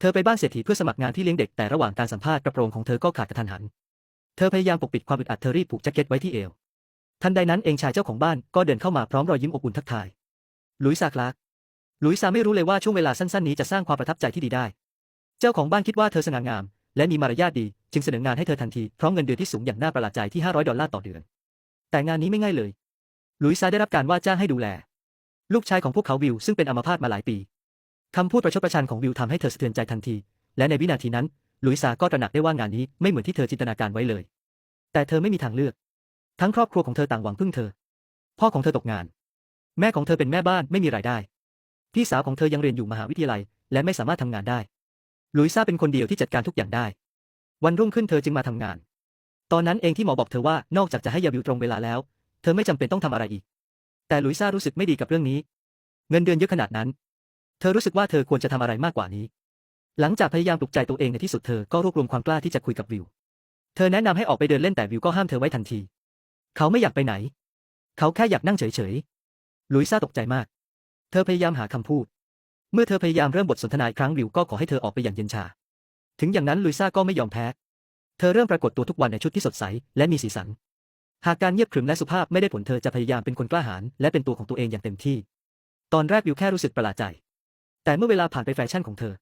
เธอไปบ้านเศรษฐีเพื่อสมัครงานที่เลี้ยงเด็กแต่ระหว่างการสัมภาษณ์กระโปรงของเธอก็ขาดกระทันหัน เธอพยายามปกปิดความอึดอัดเธอรีบผูกแจ็คเก็ตไว้ที่เอว ทันใดนั้นเองชายเจ้าของบ้านก็เดินเข้ามาพร้อมรอยยิ้มอบอุ่นทักทาย ลุยซาคลากลุยซาไม่รู้เลยว่าช่วงเวลาสั้นๆนี้จะสร้างความประทับใจที่ดีได้ เจ้าของบ้านคิดว่าเธอสง่างาม และมีมารยาทดีจึงเสนองานให้เธอทันทีพร้อมเงินเดือนที่สูงอย่างน่าประหลาดใจที่500ดอลลาร์ต่อเดือน แต่งานนี้ไม่ง่ายเลยลุยซาได้รับการว่าจ้างให้ดูแล ลูกชายของพวกเขาวิวซึ่งเป็นอัมพาตมาหลายปี คำพูดประชดประชันของวิวทำให้เธอสะเทือนใจทันที และในวินาทีนั้น ลุยซาก็ตระหนักได้ว่างานนี้ไม่เหมือนที่เธอจินตนาการไว้เลย แต่เธอไม่มีทางเลือก ทั้งครอบครัวของเธอต่างหวังพึ่งเธอ พ่อของเธอตกงาน แม่ของเธอเป็นแม่บ้านไม่มีรายได้ พี่สาวของเธอยังเรียนอยู่มหาวิทยาลัย และไม่สามารถทำงานได้ ลุยซาเป็นคนเดียวที่จัดการทุกอย่างได้ วันรุ่งขึ้นเธอจึงมาทำงาน ตอนนั้นเองที่หมอบอกเธอว่านอกจากจะให้ยาบิวตรงเวลาแล้ว เธอไม่จำเป็นต้องทำอะไรอีก แต่ลุยซารู้สึกไม่ดีกับเรื่องนี้ เงินเดือนเยอะขนาดนั้น เธอรู้สึกว่าเธอควรจะทำอะไรมากกว่านี้ หลังจากพยายามปลุกใจตัวเองในที่สุดเธอก็รวบรวมความกล้าที่จะคุยกับวิว เธอแนะนำให้ออกไปเดินเล่นแต่วิวก็ห้ามเธอไว้ทันที เขาไม่อยากไปไหน เขาแค่อยากนั่งเฉยๆลุยซ่าตกใจมาก เธอพยายามหาคำพูด เมื่อเธอพยายามเริ่มบทสนทนาอีกครั้งวิวก็ขอให้เธอออกไปอย่างเย็นชา ถึงอย่างนั้นลุยซ่าก็ไม่ยอมแพ้ เธอเริ่มปรากฏตัวทุกวันในชุดที่สดใสและมีสีสัน หากการเงียบขรึมและสุภาพไม่ได้ผลเธอจะพยายามเป็นคนกล้าหาญและเป็นตัวของตัวเองอย่างเต็มที่ ตอนแรกวิวแค่รู้สึกประหลาดใจ แต่เมื่อเวลาผ่านไปแฟชั่นของเธอ